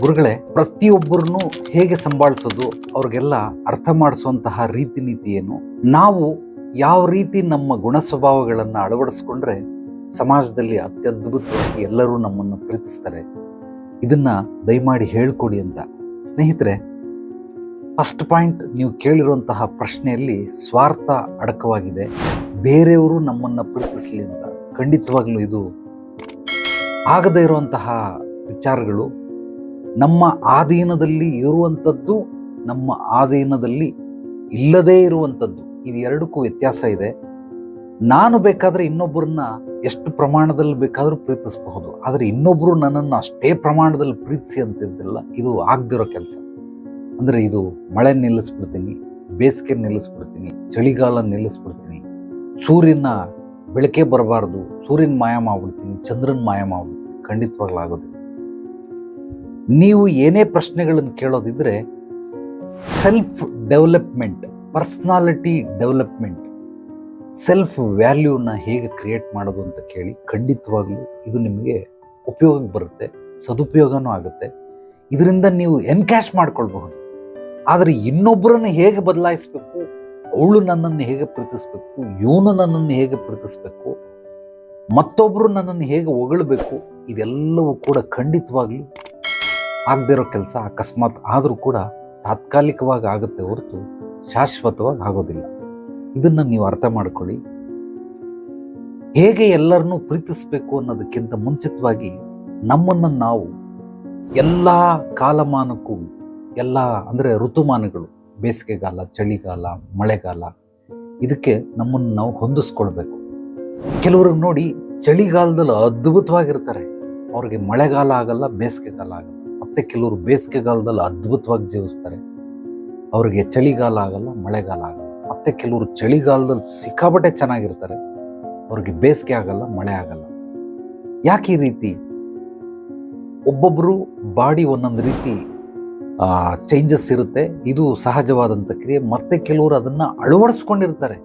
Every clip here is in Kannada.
ಗುರುಗಳೇ, ಪ್ರತಿಯೊಬ್ಬರನ್ನು ಹೇಗೆ ಸಂಭಾಳಿಸೋದು, ಅವ್ರಿಗೆಲ್ಲ ಅರ್ಥ ಮಾಡಿಸುವಂತಹ ರೀತಿ ನೀತಿ ಏನು? ನಾವು ಯಾವ ರೀತಿ ನಮ್ಮ ಗುಣ ಸ್ವಭಾವಗಳನ್ನು ಅಳವಡಿಸ್ಕೊಂಡ್ರೆ ಸಮಾಜದಲ್ಲಿ ಅತ್ಯದ್ಭುತವಾಗಿ ಎಲ್ಲರೂ ನಮ್ಮನ್ನು ಪ್ರೀತಿಸ್ತಾರೆ? ಇದನ್ನು ದಯಮಾಡಿ ಹೇಳ್ಕೊಡಿ ಅಂತ. ಸ್ನೇಹಿತರೆ, ಫಸ್ಟ್ ಪಾಯಿಂಟ್ ನೀವು ಕೇಳಿರುವಂತಹ ಪ್ರಶ್ನೆಯಲ್ಲಿ ಸ್ವಾರ್ಥ ಅಡಕವಾಗಿದೆ. ಬೇರೆಯವರು ನಮ್ಮನ್ನು ಪ್ರೀತಿಸಲಿ ಅಂತ. ಖಂಡಿತವಾಗ್ಲೂ ಇದು ಆಗದೇ ಇರುವಂತಹ ವಿಚಾರಗಳು. ನಮ್ಮ ಆಧೀನದಲ್ಲಿ ಇರುವಂಥದ್ದು ನಮ್ಮ ಆಧೀನದಲ್ಲಿ ಇಲ್ಲದೇ ಇರುವಂಥದ್ದು. ಇದು ಎರಡಕ್ಕೂ ವ್ಯತ್ಯಾಸ ಇದೆ. ನಾನು ಬೇಕಾದರೆ ಇನ್ನೊಬ್ಬರನ್ನ ಎಷ್ಟು ಪ್ರಮಾಣದಲ್ಲಿ ಬೇಕಾದರೂ ಪ್ರೀತಿಸಬಹುದು. ಆದರೆ ಇನ್ನೊಬ್ಬರು ನನ್ನನ್ನು ಅಷ್ಟೇ ಪ್ರಮಾಣದಲ್ಲಿ ಪ್ರೀತಿಸಿ ಅಂತಿದ್ದಲ್ಲ, ಇದು ಆಗದಿರೋ ಕೆಲಸ. ಅಂದರೆ ಇದು ಮಳೆ ನಿಲ್ಲಿಸ್ಬಿಡ್ತೀನಿ, ಬೇಸಿಗೆ ನಿಲ್ಲಿಸ್ಬಿಡ್ತೀನಿ, ಚಳಿಗಾಲ ನಿಲ್ಲಿಸ್ಬಿಡ್ತೀನಿ, ಸೂರ್ಯನ ಬೆಳಕೆ ಬರಬಾರ್ದು, ಸೂರ್ಯನ ಮಾಯ ಮಾಡ್ಬಿಡ್ತೀನಿ, ಚಂದ್ರನ ಮಾಯ ಮಾಡ್ಬಿಡ್ತೀನಿ, ಖಂಡಿತವಾಗ್ಲೂ ಆಗೋದಿಲ್ಲ. ನೀವು ಏನೇ ಪ್ರಶ್ನೆಗಳನ್ನು ಕೇಳೋದಿದ್ರೆ self development personality development self ವ್ಯಾಲ್ಯೂನ ಹೇಗೆ ಕ್ರಿಯೇಟ್ ಮಾಡೋದು ಅಂತ ಕೇಳಿ ಖಂಡಿತವಾಗ್ಲೂ ಇದು ನಿಮಗೆ ಉಪಯೋಗಕ್ಕೆ ಬರುತ್ತೆ, ಸದುಪಯೋಗನೂ ಆಗುತ್ತೆ. ಇದರಿಂದ ನೀವು ಎನ್ಕ್ಯಾಶ್ ಮಾಡ್ಕೊಳ್ಬಹುದು. ಆದರೆ ಇನ್ನೊಬ್ಬರನ್ನು ಹೇಗೆ ಬದಲಾಯಿಸಬೇಕು, ಅವಳು ನನ್ನನ್ನು ಹೇಗೆ ಪ್ರೀತಿಸ್ಬೇಕು, ಇವನು ನನ್ನನ್ನು ಹೇಗೆ ಪ್ರೀತಿಸಬೇಕು ಮತ್ತೊಬ್ಬರು ನನ್ನನ್ನು ಹೇಗೆ ಹೊಗಳಬೇಕು, ಇದೆಲ್ಲವೂ ಕೂಡ ಖಂಡಿತವಾಗ್ಲೂ ಆಗದಿರೋ ಕೆಲಸ ಅಕಸ್ಮಾತ್ ಆದರೂ ಕೂಡ ತಾತ್ಕಾಲಿಕವಾಗಿ ಆಗುತ್ತೆ ಹೊರತು ಶಾಶ್ವತವಾಗಿ ಆಗೋದಿಲ್ಲ. ಇದನ್ನು ನೀವು ಅರ್ಥ ಮಾಡ್ಕೊಳ್ಳಿ. ಹೇಗೆ ಎಲ್ಲರನ್ನೂ ಪ್ರೀತಿಸಬೇಕು ಅನ್ನೋದಕ್ಕಿಂತ ಮುಂಚಿತವಾಗಿ ನಮ್ಮನ್ನು ನಾವು ಎಲ್ಲ ಕಾಲಮಾನಕ್ಕೂ ಎಲ್ಲ ಅಂದರೆ ಋತುಮಾನಗಳು, ಬೇಸಿಗೆಗಾಲ, ಚಳಿಗಾಲ, ಮಳೆಗಾಲ, ಇದಕ್ಕೆ ನಮ್ಮನ್ನು ನಾವು ಹೊಂದಿಸ್ಕೊಳ್ಬೇಕು. ಕೆಲವ್ರಿಗೆ ನೋಡಿ ಚಳಿಗಾಲದಲ್ಲಿ ಅದ್ಭುತವಾಗಿರ್ತಾರೆ. ಅವ್ರಿಗೆ ಮಳೆಗಾಲ ಆಗಲ್ಲ, ಬೇಸಿಗೆಗಾಲ ಆಗಲ್ಲ. ಮತ್ತೆ ಕೆಲವರು ಬೇಸಿಗೆಗಾಲದಲ್ಲಿ ಅದ್ಭುತವಾಗಿ ಜೀವಿಸ್ತಾರೆ. ಅವ್ರಿಗೆ ಚಳಿಗಾಲ ಆಗಲ್ಲ, ಮಳೆಗಾಲ ಆಗಲ್ಲ. ಮತ್ತೆ ಕೆಲವರು ಚಳಿಗಾಲದಲ್ಲಿ ಸಿಕ್ಕಾಬಟ್ಟೆ ಚೆನ್ನಾಗಿರ್ತಾರೆ. ಅವ್ರಿಗೆ ಬೇಸಿಗೆ ಆಗಲ್ಲ, ಮಳೆ ಆಗಲ್ಲ. ಯಾಕೆ ಈ ರೀತಿ? ಒಬ್ಬೊಬ್ಬರು ಬಾಡಿ ಒಂದೊಂದು ರೀತಿ ಚೇಂಜಸ್ ಇರುತ್ತೆ. ಇದು ಸಹಜವಾದಂಥ ಕ್ರಿಯೆ. ಮತ್ತೆ ಕೆಲವರು ಅದನ್ನು ಅಳವಡಿಸ್ಕೊಂಡಿರ್ತಾರೆ.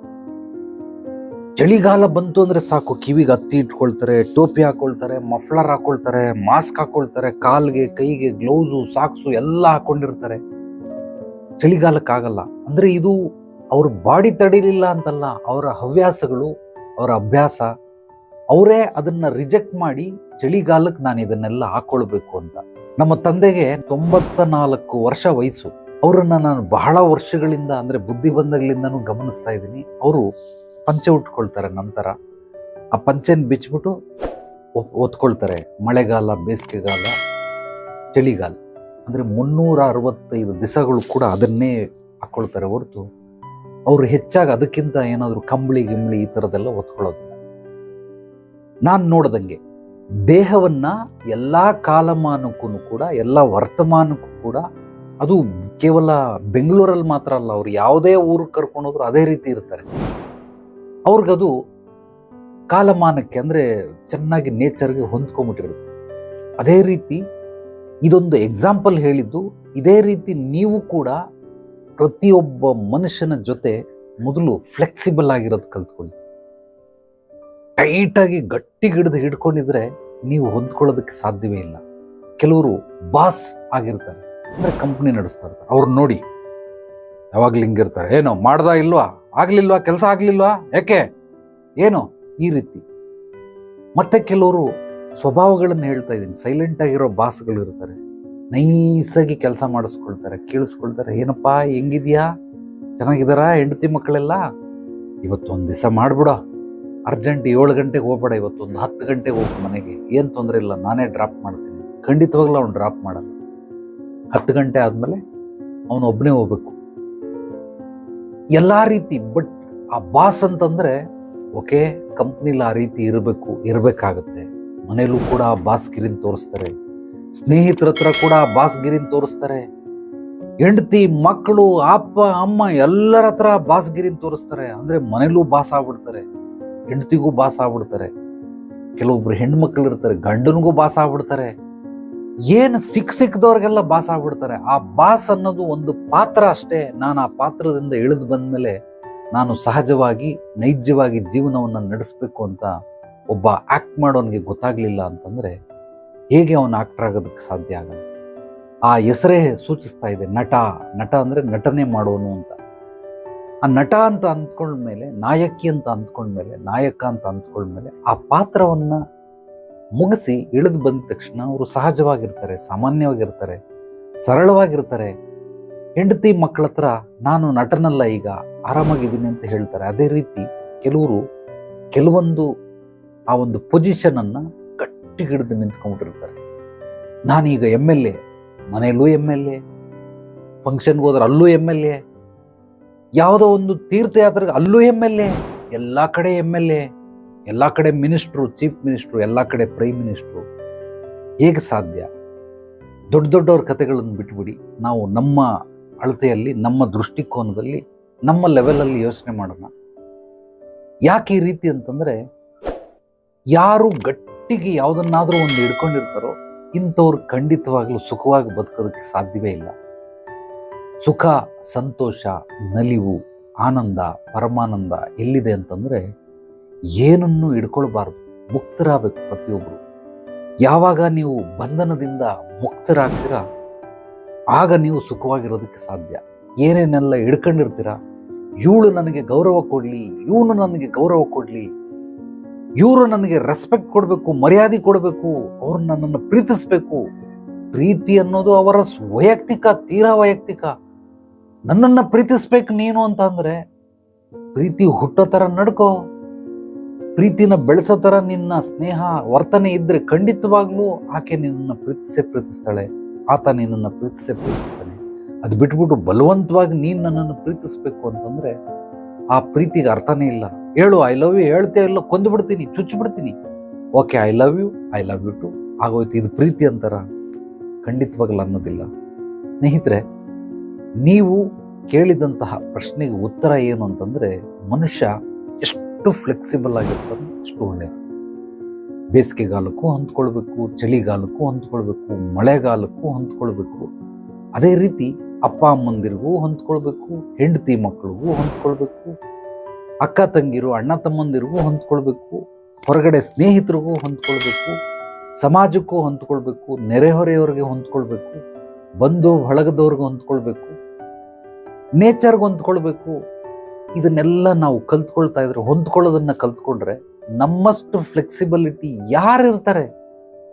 ಚಳಿಗಾಲ ಬಂತು ಅಂದ್ರೆ ಸಾಕು. ಕಿವಿಗೆ ಹತ್ತಿ ಇಟ್ಕೊಳ್ತಾರೆ, ಟೋಪಿ ಹಾಕೊಳ್ತಾರೆ, ಮಫ್ಲರ್ ಹಾಕೊಳ್ತಾರೆ, ಮಾಸ್ಕ್ ಹಾಕೊಳ್ತಾರೆ, ಕಾಲ್ಗೆ, ಕೈಗೆ ಗ್ಲೌಸು, ಸಾಕ್ಸು ಎಲ್ಲ ಹಾಕೊಂಡಿರ್ತಾರೆ. ಚಳಿಗಾಲಕ್ಕಾಗಲ್ಲ. ಅಂದ್ರೆ ಇದು ಅವ್ರ ಬಾಡಿ ತಡಿಲಿಲ್ಲ ಅಂತಲ್ಲ, ಅವರ ಹವ್ಯಾಸಗಳು, ಅವರ ಅಭ್ಯಾಸ, ಅವರೇ ಅದನ್ನ ರಿಜೆಕ್ಟ್ ಮಾಡಿ ಚಳಿಗಾಲಕ್ಕೆ ನಾನು ಇದನ್ನೆಲ್ಲ ಹಾಕೊಳ್ಬೇಕು ಅಂತ. ನಮ್ಮ ತಂದೆಗೆ ತೊಂಬತ್ತ ನಾಲ್ಕು ವರ್ಷ ವಯಸ್ಸು. ಅವರನ್ನು ನಾನು ಬಹಳ ವರ್ಷಗಳಿಂದ, ಅಂದ್ರೆ ಬುದ್ಧಿ ಬಂದಾಗಲಿಂದನೂ ಗಮನಿಸ್ತಾ ಇದ್ದೀನಿ. ಅವರು ಪಂಚೆ ಉಟ್ಕೊಳ್ತಾರೆ ನಂತರ ಆ ಪಂಚೆನ ಬಿಚ್ಚಿಬಿಟ್ಟು ಒತ್ಕೊಳ್ತಾರೆ. ಮಳೆಗಾಲ, ಬೇಸಿಗೆಗಾಲ, ಚಳಿಗಾಲ. ಅಂದರೆ ಮುನ್ನೂರ ಅರವತ್ತೈದು ದಿವಸಗಳು ಕೂಡ ಅದನ್ನೇ ಹಾಕ್ಕೊಳ್ತಾರೆ ಹೊರತು ಅವರು ಹೆಚ್ಚಾಗಿ ಅದಕ್ಕಿಂತ ಏನಾದರೂ ಕಂಬಳಿ, ಗಿಂಬಳಿ ಈ ಥರದೆಲ್ಲ ಒತ್ಕೊಳ್ಳೋದಿಲ್ಲ. ನಾನು ನೋಡ್ದಂಗೆ ದೇಹವನ್ನು ಎಲ್ಲ ಕಾಲಮಾನಕ್ಕೂ ಕೂಡ, ಎಲ್ಲ ವರ್ತಮಾನಕ್ಕೂ ಕೂಡ, ಅದು ಕೇವಲ ಬೆಂಗಳೂರಲ್ಲಿ ಮಾತ್ರ ಅಲ್ಲ, ಅವರು ಯಾವುದೇ ಊರಿಗೆ ಕರ್ಕೊಂಡೋದ್ರು ಅದೇ ರೀತಿ ಇರ್ತಾರೆ. ಅವ್ರಿಗದು ಕಾಲಮಾನಕ್ಕೆ ಅಂದರೆ ಚೆನ್ನಾಗಿ ನೇಚರ್ಗೆ ಹೊಂದ್ಕೊಂಬಿಟ್ಟಿರುತ್ತೆ. ಅದೇ ರೀತಿ ಇದೊಂದು ಎಕ್ಸಾಂಪಲ್ ಹೇಳಿದ್ದು, ಇದೇ ರೀತಿ ನೀವು ಕೂಡ ಪ್ರತಿಯೊಬ್ಬ ಮನುಷ್ಯನ ಜೊತೆ ಮೊದಲು ಫ್ಲೆಕ್ಸಿಬಲ್ ಆಗಿರೋದು ಕಲ್ತ್ಕೊಳ್ಳಿ. ಟೈಟಾಗಿ ಗಟ್ಟಿ ಹಿಡಿದು ಹಿಡ್ಕೊಂಡಿದ್ರೆ ನೀವು ಹೊಂದ್ಕೊಳ್ಳೋದಕ್ಕೆ ಸಾಧ್ಯವೇ ಇಲ್ಲ. ಕೆಲವರು ಬಾಸ್ ಆಗಿರ್ತಾರೆ, ಅಂದರೆ ಕಂಪ್ನಿ ನಡೆಸ್ತಾ ಇರ್ತಾರೆ. ಅವ್ರು ನೋಡಿ ಯಾವಾಗ್ಲೂ ಹಿಂಗಿರ್ತಾರೆ ಏನೋ ಮಾಡ್ದಾ ಇಲ್ವಾ? ಆಗ್ಲಿಲ್ವಾ, ಕೆಲಸ ಆಗ್ಲಿಲ್ವಾ? ಯಾಕೆ? ಏನು? ಈ ರೀತಿ. ಮತ್ತೆ ಕೆಲವರು ಸ್ವಭಾವಗಳನ್ನು ಹೇಳ್ತಾ ಇದ್ದೀನಿ. ಸೈಲೆಂಟ್ ಆಗಿರೋ ಬಾಸ್ಗಳು ಇರ್ತಾರೆ. ನೈಸಾಗಿ ಕೆಲಸ ಮಾಡಿಸ್ಕೊಳ್ತಾರೆ, ಕೇಳಿಸ್ಕೊಳ್ತಾರೆ. ಏನಪ್ಪಾ, ಹೆಂಗಿದ್ಯಾ? ಚೆನ್ನಾಗಿದ್ದಾರಾ ಹೆಂಡತಿ ಮಕ್ಕಳೆಲ್ಲ? ಇವತ್ತೊಂದು ದಿವಸ ಮಾಡ್ಬಿಡೋ. ಅರ್ಜೆಂಟ್ ಏಳು ಗಂಟೆಗೆ ಹೋಗ್ಬೇಡ, ಇವತ್ತೊಂದು ಹತ್ತು ಗಂಟೆಗೆ ಹೋಗು ಮನೆಗೆ. ಏನು ತೊಂದರೆ ಇಲ್ಲ, ನಾನೇ ಡ್ರಾಪ್ ಮಾಡ್ತೀನಿ. ಖಂಡಿತವಾಗ್ಲೂ ಅವ್ನು ಡ್ರಾಪ್ ಮಾಡಲ್ಲ. ಹತ್ತು ಗಂಟೆ ಆದಮೇಲೆ ಅವನು ಒಬ್ಬನೇ ಹೋಗ್ಬೇಕು. ಎಲ್ಲ ರೀತಿ ಬಟ್ ಆ ಬಾಸ್ ಅಂತಂದ್ರೆ, ಓಕೆ, ಕಂಪ್ನಿಲಿ ಆ ರೀತಿ ಇರಬೇಕು, ಇರಬೇಕಾಗತ್ತೆ. ಮನೇಲೂ ಕೂಡ ಆ ಬಾಸ್ ಗಿರಿನ್ ತೋರಿಸ್ತಾರೆ. ಸ್ನೇಹಿತರ ಹತ್ರ ಕೂಡ ಆ ಬಾಸ್ ಗಿರಿನ್ ತೋರಿಸ್ತಾರೆ. ಹೆಂಡತಿ ಮಕ್ಕಳು ಅಪ್ಪ, ಅಮ್ಮ ಎಲ್ಲರ ಹತ್ರ ಬಾಸ್ಗಿರಿನ ತೋರಿಸ್ತಾರೆ. ಅಂದ್ರೆ ಮನೇಲೂ ಬಾಸ್ ಆಗ್ಬಿಡ್ತಾರೆ. ಹೆಂಡತಿಗೂ ಬಾಸ್ ಆಗ್ಬಿಡ್ತಾರೆ. ಕೆಲವೊಬ್ರು ಹೆಣ್ಮಕ್ಳು ಇರ್ತಾರೆ, ಗಂಡನಿಗೂ ಬಾಸ್ ಆಗ್ಬಿಡ್ತಾರೆ. ಏನು ಸಿಕ್ ಸಿಕ್ಕದವ್ರಿಗೆಲ್ಲ ಬಾಸ್ ಆಗ್ಬಿಡ್ತಾರೆ. ಆ ಬಾಸ್ ಅನ್ನೋದು ಒಂದು ಪಾತ್ರ ಅಷ್ಟೇ. ನಾನು ಆ ಪಾತ್ರದಿಂದ ಇಳಿದು ಬಂದ್ಮೇಲೆ ನಾನು ಸಹಜವಾಗಿ ನೈಜವಾಗಿ ಜೀವನವನ್ನು ನಡೆಸಬೇಕು ಅಂತ ಒಬ್ಬ ಆ್ಯಕ್ಟ್ ಮಾಡೋನಿಗೆ ಗೊತ್ತಾಗಲಿಲ್ಲ ಅಂತಂದರೆ ಹೇಗೆ ಅವನು ಆಕ್ಟರ್ ಆಗೋದಕ್ಕೆ ಸಾಧ್ಯ ಆಗಲ್ಲ. ಆ ಹೆಸರೇ ಸೂಚಿಸ್ತಾ ಇದೆ, ನಟ. ನಟ ಅಂದರೆ ನಟನೆ ಮಾಡೋನು ಅಂತ. ಆ ನಟ ಅಂತ ಅಂದ್ಕೊಂಡ್ಮೇಲೆ, ನಾಯಕಿ ಅಂತ ಅಂದ್ಕೊಂಡ್ಮೇಲೆ, ನಾಯಕ ಅಂತ ಅಂದ್ಕೊಂಡ್ಮೇಲೆ ಆ ಪಾತ್ರವನ್ನ ಮುಗಿಸಿ ಇಳಿದು ಬಂದ ತಕ್ಷಣ ಅವರು ಸಹಜವಾಗಿರ್ತಾರೆ, ಸಾಮಾನ್ಯವಾಗಿರ್ತಾರೆ, ಸರಳವಾಗಿರ್ತಾರೆ. ಹೆಂಡತಿ ಮಕ್ಕಳ ಹತ್ರ ನಾನು ನಟನಲ್ಲ ಈಗ, ಆರಾಮಾಗಿದ್ದೀನಿ ಅಂತ ಹೇಳ್ತಾರೆ. ಅದೇ ರೀತಿ ಕೆಲವರು ಕೆಲವೊಂದು ಆ ಒಂದು ಪೊಸಿಷನ್ ಗಟ್ಟಿಗಿಡಿದು ನಿಂತ್ಕೊಂಡ್ಬಿಟ್ಟಿರ್ತಾರೆ. ನಾನೀಗ ಎಂ ಎಲ್ ಎ ಮನೆಯಲ್ಲೂ ಎಂ ಎಲ್ ಎ ಫಂಕ್ಷನ್ಗೆ ಹೋದ್ರೆ ಅಲ್ಲೂ ಎಂ ಎಲ್ ಎ ಯಾವುದೋ ಒಂದು ತೀರ್ಥಯಾತ್ರೆಗೆ ಅಲ್ಲೂ ಎಂ ಎಲ್ ಎ ಎಲ್ಲ ಕಡೆ ಎಂ ಎಲ್ ಎ ಎಲ್ಲ ಕಡೆ ಮಿನಿಸ್ಟ್ರು, ಚೀಫ್ ಮಿನಿಸ್ಟ್ರು, ಎಲ್ಲ ಕಡೆ ಪ್ರೈಮ್ ಮಿನಿಸ್ಟ್ರು. ಹೇಗೆ ಸಾಧ್ಯ? ದೊಡ್ಡ ದೊಡ್ಡವ್ರ ಕಥೆಗಳನ್ನು ಬಿಟ್ಬಿಡಿ. ನಾವು ನಮ್ಮ ಅಳತೆಯಲ್ಲಿ, ನಮ್ಮ ದೃಷ್ಟಿಕೋನದಲ್ಲಿ, ನಮ್ಮ ಲೆವೆಲಲ್ಲಿ ಯೋಚನೆ ಮಾಡೋಣ. ಯಾಕೆ ಈ ರೀತಿ ಅಂತಂದರೆ, ಯಾರು ಗಟ್ಟಿಗೆ ಯಾವುದನ್ನಾದರೂ ಒಂದು ಹಿಡ್ಕೊಂಡಿರ್ತಾರೋ, ಇಂಥವ್ರು ಖಂಡಿತವಾಗ್ಲೂ ಸುಖವಾಗಿ ಬದುಕೋದಕ್ಕೆ ಸಾಧ್ಯವೇ ಇಲ್ಲ. ಸುಖ, ಸಂತೋಷ, ನಲಿವು, ಆನಂದ, ಪರಮಾನಂದ ಎಲ್ಲಿದೆ ಅಂತಂದ್ರೆ ಏನನ್ನು ಹಿಡ್ಕೊಳ್ಬಾರ್ದು. ಮುಕ್ತರಾಗಬೇಕು ಪ್ರತಿಯೊಬ್ಬರು ಯಾವಾಗ ನೀವು ಬಂಧನದಿಂದ ಮುಕ್ತರಾಗ್ತೀರಾ, ಆಗ ನೀವು ಸುಖವಾಗಿರೋದಕ್ಕೆ ಸಾಧ್ಯ. ಏನೇನೆಲ್ಲ ಹಿಡ್ಕೊಂಡಿರ್ತೀರಾ, ಇವಳು ನನಗೆ ಗೌರವ ಕೊಡಲಿ, ಇವನು ನನಗೆ ಗೌರವ ಕೊಡಲಿ, ಇವರು ನನಗೆ ರೆಸ್ಪೆಕ್ಟ್ ಕೊಡಬೇಕು, ಮರ್ಯಾದೆ ಕೊಡಬೇಕು ಅವ್ರು ನನ್ನನ್ನು ಪ್ರೀತಿಸಬೇಕು, ಪ್ರೀತಿ ಅನ್ನೋದು ಅವರ ವೈಯಕ್ತಿಕ, ತೀರಾ ವೈಯಕ್ತಿಕ. ನನ್ನನ್ನು ಪ್ರೀತಿಸ್ಬೇಕು ನೀನು ಅಂತ ಅಂದರೆ, ಪ್ರೀತಿ ಹುಟ್ಟೋ ಥರ ನಡ್ಕೋ. ಪ್ರೀತಿನ ಬೆಳೆಸೋ ಥರ ನಿನ್ನ ಸ್ನೇಹ, ವರ್ತನೆ ಇದ್ರೆ ಖಂಡಿತವಾಗ್ಲೂ ಆಕೆ ನಿನ್ನನ್ನು ಪ್ರೀತಿಸೇ ಪ್ರೀತಿಸ್ತಾಳೆ. ಆತ ನಿನ್ನನ್ನು ಪ್ರೀತಿಸೇ ಪ್ರೀತಿಸ್ತಾನೆ. ಅದು ಬಿಟ್ಬಿಟ್ಟು ಬಲವಂತವಾಗಿ ನೀನು ನನ್ನನ್ನು ಪ್ರೀತಿಸ್ಬೇಕು ಅಂತಂದ್ರೆ ಆ ಪ್ರೀತಿಗೆ ಅರ್ಥನೇ ಇಲ್ಲ. ಹೇಳು ಐ ಲವ್ ಯು ಹೇಳ್ತೇ ಇಲ್ಲ ಕೊಂದು ಬಿಡ್ತೀನಿ, ಚುಚ್ಚು ಬಿಡ್ತೀನಿ. Okay I love you I love you too ಆಗೋಯ್ತು. ಇದು ಪ್ರೀತಿ ಅಂತಾರ ಖಂಡಿತವಾಗಲ್ಲ ಅನ್ನೋದಿಲ್ಲ. ಸ್ನೇಹಿತರೆ, ನೀವು ಕೇಳಿದಂತಹ ಪ್ರಶ್ನೆಗೆ ಉತ್ತರ ಏನು ಅಂತಂದ್ರೆ, ಮನುಷ್ಯ ಎಷ್ಟು ಫ್ಲೆಕ್ಸಿಬಲ್ ಆಗಿರ್ತದೆ ಅಷ್ಟು ಒಳ್ಳೆಯದು ಬೇಸಿಗೆಗಾಲಕ್ಕೂ ಹೊಂದ್ಕೊಳ್ಬೇಕು, ಚಳಿಗಾಲಕ್ಕೂ ಹೊಂದ್ಕೊಳ್ಬೇಕು, ಮಳೆಗಾಲಕ್ಕೂ ಹೊಂದ್ಕೊಳ್ಬೇಕು. ಅದೇ ರೀತಿ ಅಪ್ಪ ಅಮ್ಮಂದಿರಿಗೂ ಹೊಂದ್ಕೊಳ್ಬೇಕು, ಹೆಂಡತಿ ಮಕ್ಕಳಿಗೂ ಹೊಂದ್ಕೊಳ್ಬೇಕು, ಅಕ್ಕ ತಂಗಿರು, ಅಣ್ಣ ತಮ್ಮಂದಿರಿಗೂ ಹೊಂದ್ಕೊಳ್ಬೇಕು, ಹೊರಗಡೆ ಸ್ನೇಹಿತರಿಗೂ ಹೊಂದ್ಕೊಳ್ಬೇಕು, ಸಮಾಜಕ್ಕೂ ಹೊಂದ್ಕೊಳ್ಬೇಕು ನೆರೆಹೊರೆಯವ್ರಿಗೆ ಹೊಂದ್ಕೊಳ್ಬೇಕು ಬಂಧು ಬಳಗದವ್ರಿಗೆ ಹೊಂದ್ಕೊಳ್ಬೇಕು ನೇಚರ್ಗೆ ಹೊಂದ್ಕೊಳ್ಬೇಕು ಇದನ್ನೆಲ್ಲ ನಾವು ಕಲ್ತ್ಕೊಳ್ತಾ ಇದ್ರೆ, ಹೊಂದ್ಕೊಳ್ಳೋದನ್ನು ಕಲ್ತ್ಕೊಂಡ್ರೆ ನಮ್ಮಷ್ಟು ಫ್ಲೆಕ್ಸಿಬಿಲಿಟಿ ಯಾರಿರ್ತಾರೆ?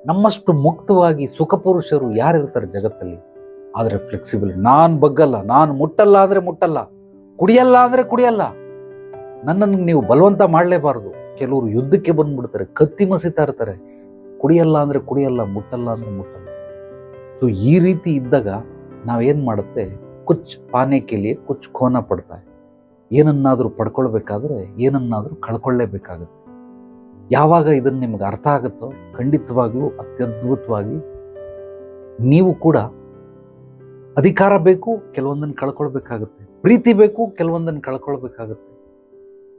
ನಮ್ಮಷ್ಟು ಮುಕ್ತವಾಗಿ ಸುಖಪುರುಷರು ಯಾರಿರ್ತಾರೆ ಜಗತ್ತಲ್ಲಿ? ಆದರೆ ಫ್ಲೆಕ್ಸಿಬಲ್ ನಾನು ಬಗ್ಗಲ್ಲ, ನಾನು ಮುಟ್ಟಲ್ಲ ಆದರೆ ಮುಟ್ಟಲ್ಲ ಕುಡಿಯಲ್ಲ ಅಂದರೆ ಕುಡಿಯಲ್ಲ. ನನ್ನನ್ನು ನೀವು ಬಲವಂತ ಮಾಡಲೇಬಾರದು. ಕೆಲವರು ಯುದ್ಧಕ್ಕೆ ಬಂದ್ಬಿಡ್ತಾರೆ, ಕತ್ತಿ ಮಸಿತಾ ಇರ್ತಾರೆ. ಕುಡಿಯಲ್ಲ ಅಂದರೆ ಕುಡಿಯಲ್ಲ, ಮುಟ್ಟಲ್ಲ ಅಂದರೆ ಮುಟ್ಟಲ್ಲ. ಸೊ ಈ ರೀತಿ ಇದ್ದಾಗ ನಾವೇನು ಮಾಡುತ್ತೆ? ಕುಚ್ ಪಾನೆ ಕೇಳಿಯೇ ಕುಚ್ ಕೋನ ಪಡ್ತಾರೆ ಏನನ್ನಾದರೂ ಪಡ್ಕೊಳ್ಬೇಕಾದ್ರೆ ಏನನ್ನಾದರೂ ಕಳ್ಕೊಳ್ಳೇಬೇಕಾಗುತ್ತೆ. ಯಾವಾಗ ಇದನ್ನು ನಿಮ್ಗೆ ಅರ್ಥ ಆಗುತ್ತೋ ಖಂಡಿತವಾಗಿಯೂ ಅತ್ಯದ್ಭುತವಾಗಿ ನೀವು ಕೂಡ ಅಧಿಕಾರ ಬೇಕು ಕೆಲವೊಂದನ್ನು ಕಳ್ಕೊಳ್ಬೇಕಾಗುತ್ತೆ. ಪ್ರೀತಿ ಬೇಕು ಕೆಲವೊಂದನ್ನು ಕಳ್ಕೊಳ್ಬೇಕಾಗುತ್ತೆ.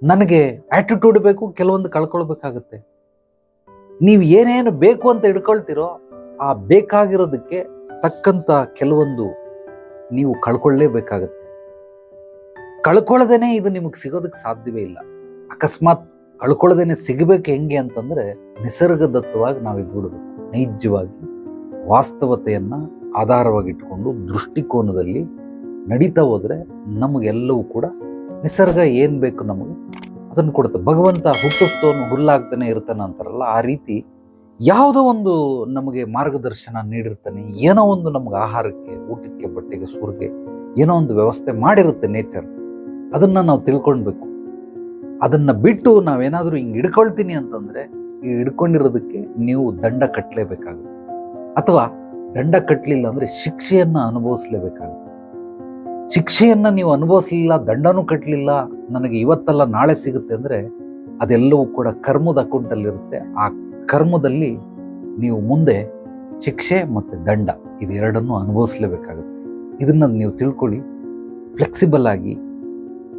ನನಗೆ ಆಟಿಟ್ಯೂಡ್ ಬೇಕು, ಕೆಲವೊಂದು ಕಳ್ಕೊಳ್ಬೇಕಾಗುತ್ತೆ. ನೀವು ಏನೇನು ಬೇಕು ಅಂತ ಹಿಡ್ಕೊಳ್ತಿರೋ ಆ ಬೇಕಾಗಿರೋದಕ್ಕೆ ತಕ್ಕಂಥ ಕೆಲವೊಂದು ನೀವು ಕಳ್ಕೊಳ್ಳೇಬೇಕಾಗುತ್ತೆ. ಕಳ್ಕೊಳ್ಳದೇನೆ ಇದು ನಿಮಗೆ ಸಿಗೋದಕ್ಕೆ ಸಾಧ್ಯವೇ ಇಲ್ಲ. ಅಕಸ್ಮಾತ್ ಕಳ್ಕೊಳ್ಳದೇನೆ ಸಿಗಬೇಕು ಹೆಂಗೆ ಅಂತಂದ್ರೆ ನಿಸರ್ಗದತ್ತವಾಗಿ ನಾವು ಇದ್ಬಿಡ್ಬೇಕು ನೈಜವಾಗಿ ವಾಸ್ತವತೆಯನ್ನ ಆಧಾರವಾಗಿಟ್ಕೊಂಡು ದೃಷ್ಟಿಕೋನದಲ್ಲಿ ನಡೀತಾ ಹೋದ್ರೆ ನಮಗೆಲ್ಲವೂ ಕೂಡ ನಿಸರ್ಗ ಏನ್ ಬೇಕು ನಮಗೆ ಅದನ್ನು ಕೊಡುತ್ತೆ. ಭಗವಂತ ಹುಟ್ಟಿಸ್ತವನು ಹುಲ್ಲಾಗ್ತಾನೆ ಇರ್ತಾನೆ ಅಂತಾರಲ್ಲ, ಆ ರೀತಿ ಯಾವುದೋ ಒಂದು ನಮಗೆ ಮಾರ್ಗದರ್ಶನ ನೀಡಿರ್ತಾನೆ, ಏನೋ ಒಂದು ನಮಗೆ ಆಹಾರಕ್ಕೆ, ಊಟಕ್ಕೆ, ಬಟ್ಟೆಗೆ, ಸೂರಿಗೆ ಏನೋ ಒಂದು ವ್ಯವಸ್ಥೆ ಮಾಡಿರುತ್ತೆ ನೇಚರ್. ಅದನ್ನ ನಾವು ತಿಳ್ಕೊಳ್ಬೇಕು. ಅದನ್ನು ಬಿಟ್ಟು ನಾವೇನಾದರೂ ಹಿಂಗೆ ಹಿಡ್ಕೊಳ್ತೀನಿ ಅಂತಂದರೆ, ಈ ಹಿಡ್ಕೊಂಡಿರೋದಕ್ಕೆ ನೀವು ದಂಡ ಕಟ್ಟಲೇಬೇಕಾಗುತ್ತೆ ಅಥವಾ ದಂಡ ಕಟ್ಟಲಿಲ್ಲ ಅಂದರೆ ಶಿಕ್ಷೆಯನ್ನು ಅನುಭವಿಸ್ಲೇಬೇಕಾಗುತ್ತೆ. ಶಿಕ್ಷೆಯನ್ನು ನೀವು ಅನುಭವಿಸ್ಲಿಲ್ಲ, ದಂಡನೂ ಕಟ್ಟಲಿಲ್ಲ ನನಗೆ ಇವತ್ತಲ್ಲ ನಾಳೆ ಸಿಗುತ್ತೆ ಅಂದರೆ ಅದೆಲ್ಲವೂ ಕೂಡ ಕರ್ಮದ ಅಕೌಂಟಲ್ಲಿರುತ್ತೆ. ಆ ಕರ್ಮದಲ್ಲಿ ನೀವು ಮುಂದೆ ಶಿಕ್ಷೆ ಮತ್ತು ದಂಡ ಇದೆರಡನ್ನೂ ಅನುಭವಿಸ್ಲೇಬೇಕಾಗುತ್ತೆ. ಇದನ್ನು ನೀವು ತಿಳ್ಕೊಳ್ಳಿ. ಫ್ಲೆಕ್ಸಿಬಲ್ ಆಗಿ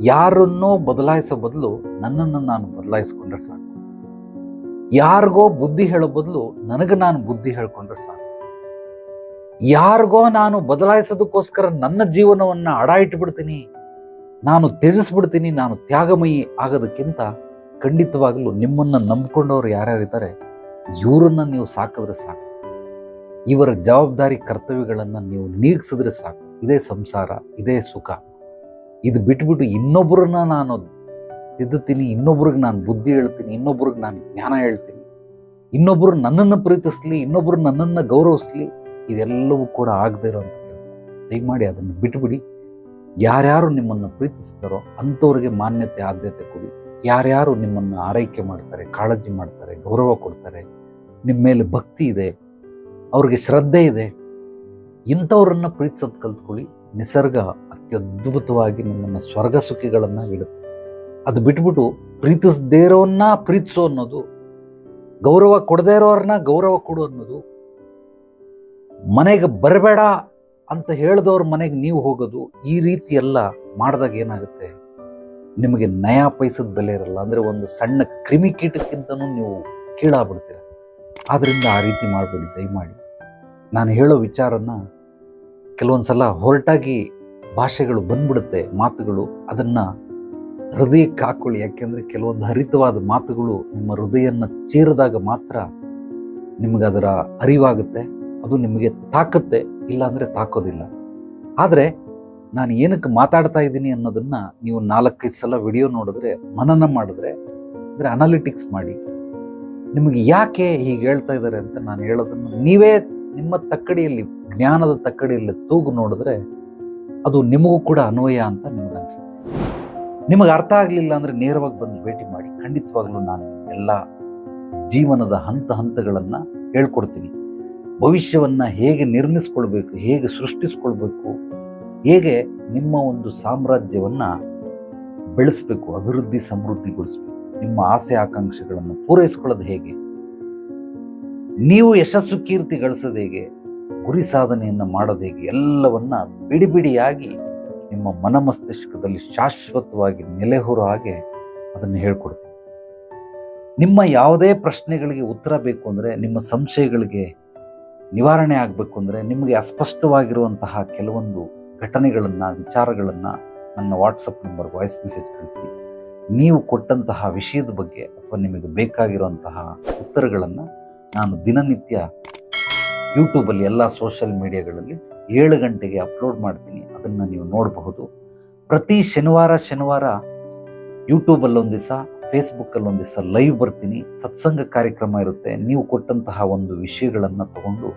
ಯಾರನ್ನೋ ಬದಲಾಯಿಸೋ ಬದಲು ನನ್ನನ್ನು ನಾನು ಬದಲಾಯಿಸ್ಕೊಂಡ್ರೆ ಸಾಕು. ಯಾರಿಗೋ ಬುದ್ಧಿ ಹೇಳೋ ಬದಲು ನನಗೆ ನಾನು ಬುದ್ಧಿ ಹೇಳ್ಕೊಂಡ್ರೆ ಸಾಕು. ಯಾರಿಗೋ ನಾನು ಬದಲಾಯಿಸೋದಕ್ಕೋಸ್ಕರ ನನ್ನ ಜೀವನವನ್ನು ಅಡ ಇಟ್ಬಿಡ್ತೀನಿ ನಾನು ತ್ಯಜಿಸ್ಬಿಡ್ತೀನಿ, ನಾನು ತ್ಯಾಗಮಯಿ ಆಗೋದಕ್ಕಿಂತ ಖಂಡಿತವಾಗಲೂ ನಿಮ್ಮನ್ನು ನಂಬ್ಕೊಂಡವ್ರು ಯಾರ್ಯಾರಿದ್ದಾರೆ ಇವರನ್ನ ನೀವು ಸಾಕಿದ್ರೆ ಸಾಕು. ಇವರ ಜವಾಬ್ದಾರಿ, ಕರ್ತವ್ಯಗಳನ್ನು ನೀವು ನೀಗಿಸಿದ್ರೆ ಸಾಕು. ಇದೇ ಸಂಸಾರ, ಇದೇ ಸುಖ. ಇದು ಬಿಟ್ಬಿಟ್ಟು ಇನ್ನೊಬ್ಬರನ್ನ ನಾನು ತಿದ್ದುತ್ತೀನಿ, ಇನ್ನೊಬ್ರಿಗೆ ನಾನು ಬುದ್ಧಿ ಹೇಳ್ತೀನಿ, ಇನ್ನೊಬ್ರಿಗೆ ನಾನು ಜ್ಞಾನ ಹೇಳ್ತೀನಿ ಇನ್ನೊಬ್ಬರು ನನ್ನನ್ನು ಪ್ರೀತಿಸ್ಲಿ ಇನ್ನೊಬ್ಬರು ನನ್ನನ್ನು ಗೌರವಿಸ್ಲಿ, ಇದೆಲ್ಲವೂ ಕೂಡ ಆಗದೆ ಇರೋಂಥ ಕೆಲಸ. ದಯಮಾಡಿ ಅದನ್ನು ಬಿಟ್ಬಿಡಿ. ಯಾರ್ಯಾರು ನಿಮ್ಮನ್ನು ಪ್ರೀತಿಸ್ತಾರೋ ಅಂಥವ್ರಿಗೆ ಮಾನ್ಯತೆ, ಆದ್ಯತೆ ಕೊಡಿ. ಯಾರ್ಯಾರು ನಿಮ್ಮನ್ನು ಆರೈಕೆ ಮಾಡ್ತಾರೆ, ಕಾಳಜಿ ಮಾಡ್ತಾರೆ, ಗೌರವ ಕೊಡ್ತಾರೆ ನಿಮ್ಮ ಮೇಲೆ ಭಕ್ತಿ ಇದೆ, ಅವ್ರಿಗೆ ಶ್ರದ್ಧೆ ಇದೆ, ಇಂಥವ್ರನ್ನ ಪ್ರೀತಿಸೋದು ಕಲ್ತ್ಕೊಳ್ಳಿ. ನಿಸರ್ಗ ಅತ್ಯದ್ಭುತವಾಗಿ ನಮ್ಮನ್ನು ಸ್ವರ್ಗ ಸುಖಿಗಳನ್ನು ಇಡುತ್ತೆ. ಅದು ಬಿಟ್ಬಿಟ್ಟು ಪ್ರೀತಿಸದೇ ಇರೋನ್ನ ಪ್ರೀತಿಸೋ ಅನ್ನೋದು, ಗೌರವ ಕೊಡದೇ ಇರೋರನ್ನ ಗೌರವ ಕೊಡು ಅನ್ನೋದು ಮನೆಗೆ ಬರಬೇಡ ಅಂತ ಹೇಳಿದವ್ರ ಮನೆಗೆ ನೀವು ಹೋಗೋದು ಈ ರೀತಿ ಎಲ್ಲ ಮಾಡಿದಾಗ ಏನಾಗುತ್ತೆ? ನಿಮಗೆ ನಯಾ ಪೈಸದ ಬೆಲೆ ಇರಲ್ಲ. ಅಂದರೆ ಒಂದು ಸಣ್ಣ ಕ್ರಿಮಿಕೀಟಕ್ಕಿಂತನೂ ನೀವು ಕೀಳಾಗ್ಬಿಡ್ತೀರ. ಆದ್ದರಿಂದ ಆ ರೀತಿ ಮಾಡಬೇಡಿ, ದಯಮಾಡಿ. ನಾನು ಹೇಳೋ ವಿಚಾರನ ಕೆಲವೊಂದು ಸಲ ಹೊರಟಾಗಿ ಭಾಷೆಗಳು ಬಂದ್ಬಿಡುತ್ತೆ, ಮಾತುಗಳು. ಅದನ್ನು ಹೃದಯಕ್ಕೆ ಹಾಕ್ಕೊಳ್ಳಿ ಯಾಕೆಂದರೆ ಕೆಲವೊಂದು ಹರಿತವಾದ ಮಾತುಗಳು ನಿಮ್ಮ ಹೃದಯನ್ನು ಚೀರಿದಾಗ ಮಾತ್ರ ನಿಮಗೆ ಅದರ ಅರಿವಾಗುತ್ತೆ. ಅದು ನಿಮಗೆ ತಾಕತ್ತೆ. ಇಲ್ಲಾಂದರೆ ತಾಕೋದಿಲ್ಲ. ಆದರೆ ನಾನು ಏನಕ್ಕೆ ಮಾತಾಡ್ತಾ ಇದ್ದೀನಿ ಅನ್ನೋದನ್ನು ನೀವು ನಾಲ್ಕೈದು ಸಲ ವಿಡಿಯೋ ನೋಡಿದ್ರೆ, ಮನನ ಮಾಡಿದ್ರೆ, ಅಂದರೆ ಅನಾಲಿಟಿಕ್ಸ್ ಮಾಡಿ. ನಿಮಗೆ ಯಾಕೆ ಹೀಗೆ ಹೇಳ್ತಾ ಇದ್ದಾರೆ ಅಂತ ನಾನು ಹೇಳೋದನ್ನು ನೀವೇ ನಿಮ್ಮ ತಕ್ಕಡಿಯಲ್ಲಿ, ಜ್ಞಾನದ ತಕ್ಕಡಿಯಲ್ಲಿ ತೂಗು ನೋಡಿದ್ರೆ ಅದು ನಿಮಗೂ ಕೂಡ ಅನ್ವಯ ಅಂತ ನಿಮಗೆ ಅನಿಸುತ್ತೆ. ನಿಮಗೆ ಅರ್ಥ ಆಗಲಿಲ್ಲ ಅಂದರೆ ನೇರವಾಗಿ ಬಂದು ಭೇಟಿ ಮಾಡಿ. ಖಂಡಿತವಾಗ್ಲೂ ನಾನು ಎಲ್ಲ ಜೀವನದ ಹಂತ ಹಂತಗಳನ್ನು ಹೇಳ್ಕೊಡ್ತೀನಿ. ಭವಿಷ್ಯವನ್ನು ಹೇಗೆ ನಿರ್ಮಿಸ್ಕೊಳ್ಬೇಕು, ಹೇಗೆ ಸೃಷ್ಟಿಸ್ಕೊಳ್ಬೇಕು, ಹೇಗೆ ನಿಮ್ಮ ಒಂದು ಸಾಮ್ರಾಜ್ಯವನ್ನು ಬೆಳೆಸಬೇಕು, ಅಭಿವೃದ್ಧಿ ಸಮೃದ್ಧಿಗೊಳಿಸ್ಬೇಕು, ನಿಮ್ಮ ಆಸೆ ಆಕಾಂಕ್ಷೆಗಳನ್ನು ಪೂರೈಸ್ಕೊಳ್ಳೋದು ಹೇಗೆ? ನೀವು ಯಶಸ್ಸು ಕೀರ್ತಿ ಗಳಿಸೋದು ಹೇಗೆ? ಗುರಿ ಸಾಧನೆಯನ್ನು ಮಾಡೋದು ಹೇಗೆ? ಎಲ್ಲವನ್ನ ಬಿಡಿ ಬಿಡಿಯಾಗಿ ನಿಮ್ಮ ಮನಮಸ್ತಿಷ್ಕದಲ್ಲಿ ಶಾಶ್ವತವಾಗಿ ನೆಲೆಹೂರೋ ಹಾಗೆ ಅದನ್ನು ಹೇಳ್ಕೊಡ್ತೀನಿ. ನಿಮ್ಮ ಯಾವುದೇ ಪ್ರಶ್ನೆಗಳಿಗೆ ಉತ್ತರ ಬೇಕು ಅಂದರೆ, ನಿಮ್ಮ ಸಂಶಯಗಳಿಗೆ ನಿವಾರಣೆ ಆಗಬೇಕು ಅಂದರೆ, ನಿಮಗೆ ಅಸ್ಪಷ್ಟವಾಗಿರುವಂತಹ ಕೆಲವೊಂದು ಘಟನೆಗಳನ್ನು, ವಿಚಾರಗಳನ್ನು ನನ್ನ ವಾಟ್ಸಪ್ ನಂಬರ್ ವಾಯ್ಸ್ ಮೆಸೇಜ್ ಕಳಿಸಿ. ನೀವು ಕೊಟ್ಟಂತಹ ವಿಷಯದ ಬಗ್ಗೆ ಅಥವಾ ನಿಮಗೆ ಬೇಕಾಗಿರುವಂತಹ ಉತ್ತರಗಳನ್ನು ನಾನು ದಿನನಿತ್ಯ ಯೂಟ್ಯೂಬಲ್ಲಿ ಎಲ್ಲ ಸೋಷಿಯಲ್ ಮೀಡಿಯಾಗಳಲ್ಲಿ ಏಳು ಗಂಟೆಗೆ ಅಪ್ಲೋಡ್ ಮಾಡ್ತೀನಿ. ಅದನ್ನು ನೀವು ನೋಡಬಹುದು. ಪ್ರತಿ ಶನಿವಾರ ಶನಿವಾರ ಯೂಟ್ಯೂಬಲ್ಲಿ ಒಂದು ದಿವಸ ಫೇಸ್ಬುಕ್ಕಲ್ಲೊಂದು ದಿವಸ ಲೈವ್ ಬರ್ತೀನಿ. ಸತ್ಸಂಗ ಕಾರ್ಯಕ್ರಮ ಇರುತ್ತೆ. ನೀವು ಕೊಟ್ಟಂತಹ ಒಂದು ವಿಷಯಗಳನ್ನು ತಗೊಂಡು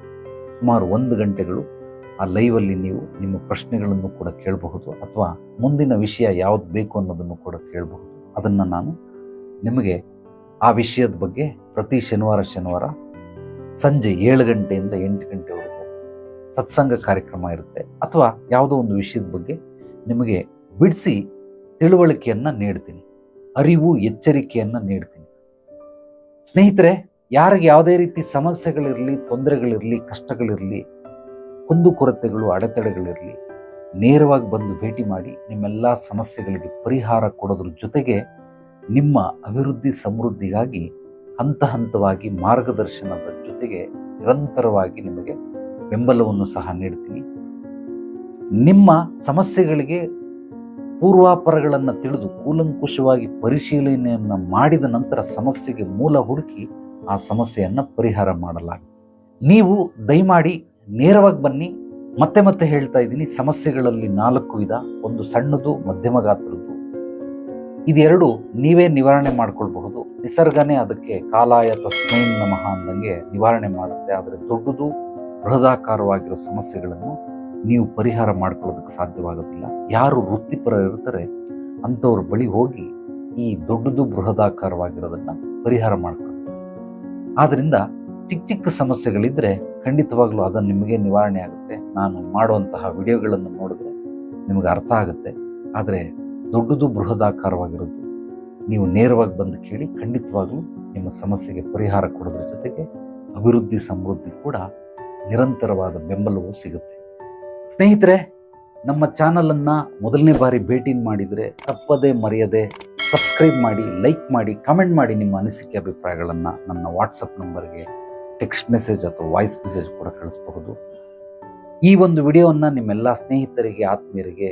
ಸುಮಾರು ಒಂದು ಗಂಟೆಗಳು ಆ ಲೈವಲ್ಲಿ ನೀವು ನಿಮ್ಮ ಪ್ರಶ್ನೆಗಳನ್ನು ಕೂಡ ಕೇಳಬಹುದು. ಅಥವಾ ಮುಂದಿನ ವಿಷಯ ಯಾವುದು ಬೇಕು ಅನ್ನೋದನ್ನು ಕೂಡ ಕೇಳಬಹುದು. ಅದನ್ನು ನಾನು ನಿಮಗೆ ಆ ವಿಷಯದ ಬಗ್ಗೆ ಪ್ರತಿ ಶನಿವಾರ ಶನಿವಾರ ಸಂಜೆ ಏಳು ಗಂಟೆಯಿಂದ ಎಂಟು ಗಂಟೆವರೆಗೂ ಸತ್ಸಂಗ ಕಾರ್ಯಕ್ರಮ ಇರುತ್ತೆ. ಅಥವಾ ಯಾವುದೋ ಒಂದು ವಿಷಯದ ಬಗ್ಗೆ ನಿಮಗೆ ಬಿಡಿಸಿ ತಿಳುವಳಿಕೆಯನ್ನು ನೀಡ್ತೀನಿ. ಅರಿವು, ಎಚ್ಚರಿಕೆಯನ್ನು ನೀಡ್ತೀನಿ. ಸ್ನೇಹಿತರೆ, ಯಾರಿಗೆ ಯಾವುದೇ ರೀತಿ ಸಮಸ್ಯೆಗಳಿರಲಿ, ತೊಂದರೆಗಳಿರಲಿ, ಕಷ್ಟಗಳಿರಲಿ ಕುಂದುಕೊರತೆಗಳು ಅಡೆತಡೆಗಳಿರಲಿ, ನೇರವಾಗಿ ಬಂದು ಭೇಟಿ ಮಾಡಿ ನಿಮ್ಮೆಲ್ಲ ಸಮಸ್ಯೆಗಳಿಗೆ ಪರಿಹಾರ ಕೊಡೋದ್ರ ಜೊತೆಗೆ ನಿಮ್ಮ ಅಭಿವೃದ್ಧಿ ಸಮೃದ್ಧಿಗಾಗಿ ಹಂತ ಹಂತವಾಗಿ ಮಾರ್ಗದರ್ಶನದ ಜೊತೆಗೆ ನಿರಂತರವಾಗಿ ನಿಮಗೆ ಬೆಂಬಲವನ್ನು ಸಹ ನೀಡ್ತೀನಿ. ನಿಮ್ಮ ಸಮಸ್ಯೆಗಳಿಗೆ ಪೂರ್ವಾಪರಗಳನ್ನು ತಿಳಿದು ಕೂಲಂಕುಷವಾಗಿ ಪರಿಶೀಲನೆಯನ್ನು ಮಾಡಿದ ನಂತರ ಸಮಸ್ಯೆಗೆ ಮೂಲ ಹುಡುಕಿ ಆ ಸಮಸ್ಯೆಯನ್ನು ಪರಿಹಾರ ಮಾಡಲಾಗುತ್ತೆ ನೀವು ದಯಮಾಡಿ ನೇರವಾಗಿ ಬನ್ನಿ. ಮತ್ತೆ ಮತ್ತೆ ಹೇಳ್ತಾ ಇದ್ದೀನಿ, ಸಮಸ್ಯೆಗಳಲ್ಲಿ ನಾಲ್ಕು ವಿಧ. ಒಂದು ಸಣ್ಣದು, ಮಧ್ಯಮ ಗಾತ್ರದ್ದು. ಇದೆರಡು ನೀವೇ ನಿವಾರಣೆ ಮಾಡ್ಕೊಳ್ಬಹುದು. ನಿಸರ್ಗನೇ ಅದಕ್ಕೆ ಕಾಲಾಯ ತಸ್ಮೈನ್ ನಮಃ ಅಂದಂಗೆ ನಿವಾರಣೆ ಮಾಡುತ್ತೆ. ಆದರೆ ದೊಡ್ಡದು, ಬೃಹದಾಕಾರವಾಗಿರೋ ಸಮಸ್ಯೆಗಳನ್ನು ನೀವು ಪರಿಹಾರ ಮಾಡ್ಕೊಳ್ಳೋದಕ್ಕೆ ಸಾಧ್ಯವಾಗೋದಿಲ್ಲ. ಯಾರು ವೃತ್ತಿಪರ ಇರ್ತಾರೆ, ಅಂಥವ್ರ ಬಳಿ ಹೋಗಿ ಈ ದೊಡ್ಡದು, ಬೃಹದಾಕಾರವಾಗಿರೋದನ್ನು ಪರಿಹಾರ ಮಾಡ್ಕೊಳ್ಳಿ. ಆದ್ದರಿಂದ ಚಿಕ್ಕ ಚಿಕ್ಕ ಸಮಸ್ಯೆಗಳಿದ್ದರೆ ಖಂಡಿತವಾಗ್ಲೂ ಅದನ್ನು ನಿಮಗೆ ನಿವಾರಣೆ ಆಗುತ್ತೆ. ನಾನು ಮಾಡುವಂತಹ ವಿಡಿಯೋಗಳನ್ನು ನೋಡಿದ್ರೆ ನಿಮಗೆ ಅರ್ಥ ಆಗುತ್ತೆ. ಆದರೆ ದೊಡ್ಡದು ಬೃಹದಾಕಾರವಾಗಿರೋದು ನೀವು ನೇರವಾಗಿ ಬಂದು ಕೇಳಿ ಖಂಡಿತವಾಗಲೂ ನಿಮ್ಮ ಸಮಸ್ಯೆಗೆ ಪರಿಹಾರ ಕೊಡೋದ್ರ ಜೊತೆಗೆ ಅಭಿವೃದ್ಧಿ ಸಮೃದ್ಧಿ ಕೂಡ ನಿರಂತರವಾದ ಬೆಂಬಲವೂ ಸಿಗುತ್ತೆ. ಸ್ನೇಹಿತರೆ, ನಮ್ಮ ಚಾನಲನ್ನು ಮೊದಲನೇ ಬಾರಿ ಭೇಟಿ ಮಾಡಿದರೆ ತಪ್ಪದೇ ಮರೆಯದೆ ಸಬ್ಸ್ಕ್ರೈಬ್ ಮಾಡಿ, ಲೈಕ್ ಮಾಡಿ, ಕಮೆಂಟ್ ಮಾಡಿ ನಿಮ್ಮ ಅನಿಸಿಕೆ ಅಭಿಪ್ರಾಯಗಳನ್ನು ನನ್ನ ವಾಟ್ಸಪ್ ನಂಬರ್ಗೆ, ಟೆಕ್ಸ್ಟ್ ಮೆಸೇಜ್ ಅಥವಾ ವಾಯ್ಸ್ ಮೆಸೇಜ್ ಕೂಡ ಕಳಿಸಬಹುದು. ಈ ಒಂದು ವಿಡಿಯೋವನ್ನು ನಿಮ್ಮೆಲ್ಲ ಸ್ನೇಹಿತರಿಗೆ, ಆತ್ಮೀಯರಿಗೆ